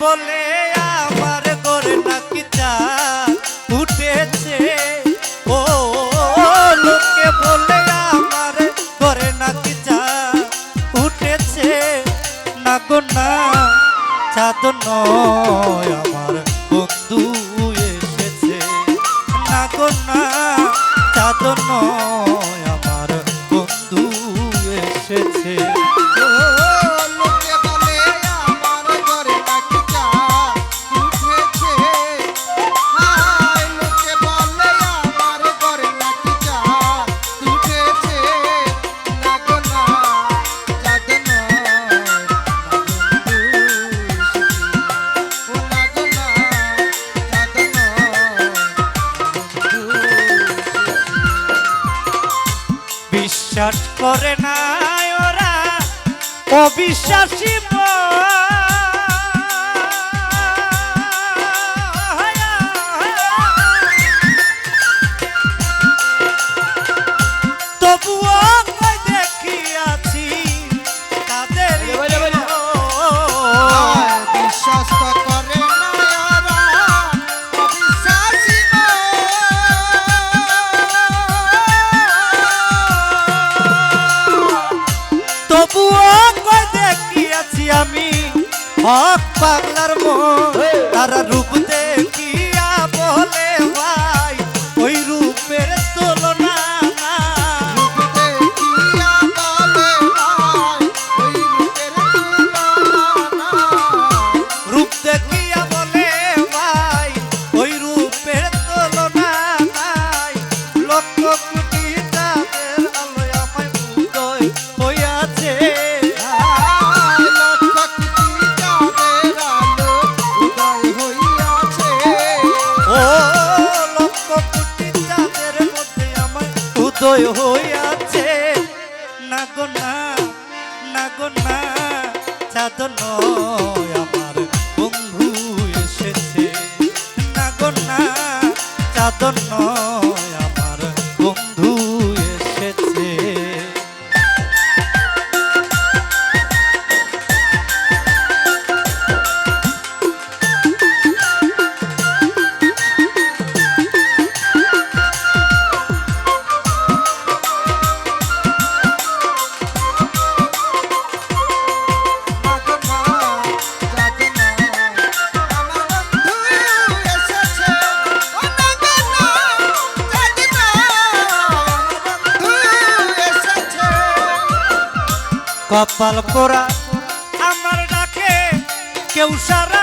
বলে আমার গড়ে নাকি চা উঠেছে। ও লোকে বলে আমার গড়ে নাকি চা উঠেছে। না গো না চাঁদ নয়, আমার বন্ধু এসেছে। না না চাঁদ নয়। অবিশ্বাসী তবুও কই দেখিয়াছি আমি। হক পাগলার মন তার রূপ দেখিয়া বলে ভাই ওই রূপের তুলনা রূপ দেখিয়া বলে ভাই ওই রূপের তুলনা লক্ষ উদয় হইয়াছে। না না আমার বন্ধু এসেছে। না গো না চাদন কপাল পোড়া আমার ডাকে কেউ সারা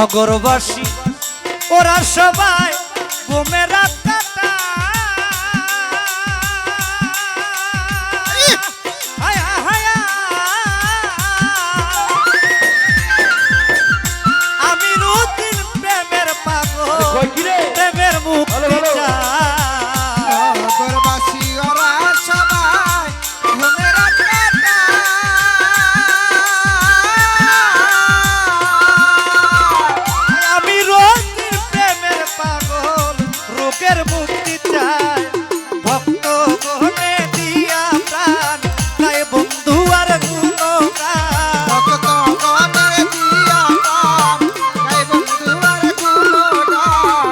নগরবাসী ওরা সবাই গোমের রাত রোগের মুক্তি ভক্ত গহনে দিয়া প্রাণ তাই বন্ধু আর গুণগান ভক্ত গণের দিয়া প্রাণ, গাই বন্ধু আর গুণগান।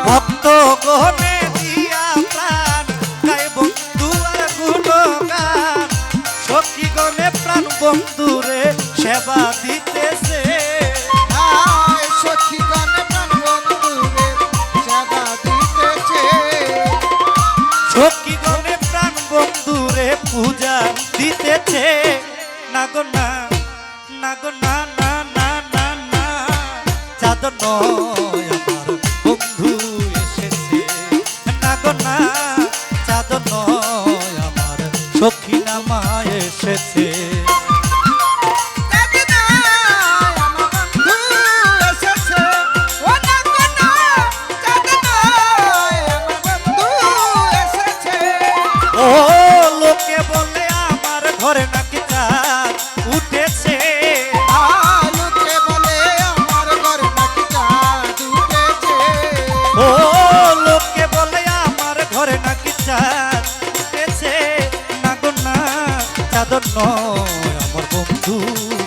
ভক্ত গহনে দিয়া প্রাণ তাই বন্ধু আর গুণগান সখী গণে প্রাণ বন্ধুরে সেবা দিতেছে না গো না না গো না না না না না চাঁদ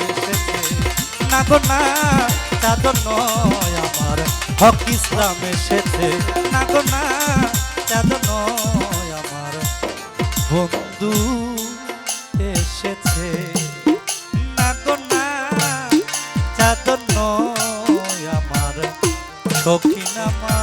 এসেছে না গো না চাদর নয় আমার। হক ইসলাম এসেছে। না গো না চাদর নয় আমার। বন্ধু এসেছে। না গো না চাদর নয় আমার। সখী নামা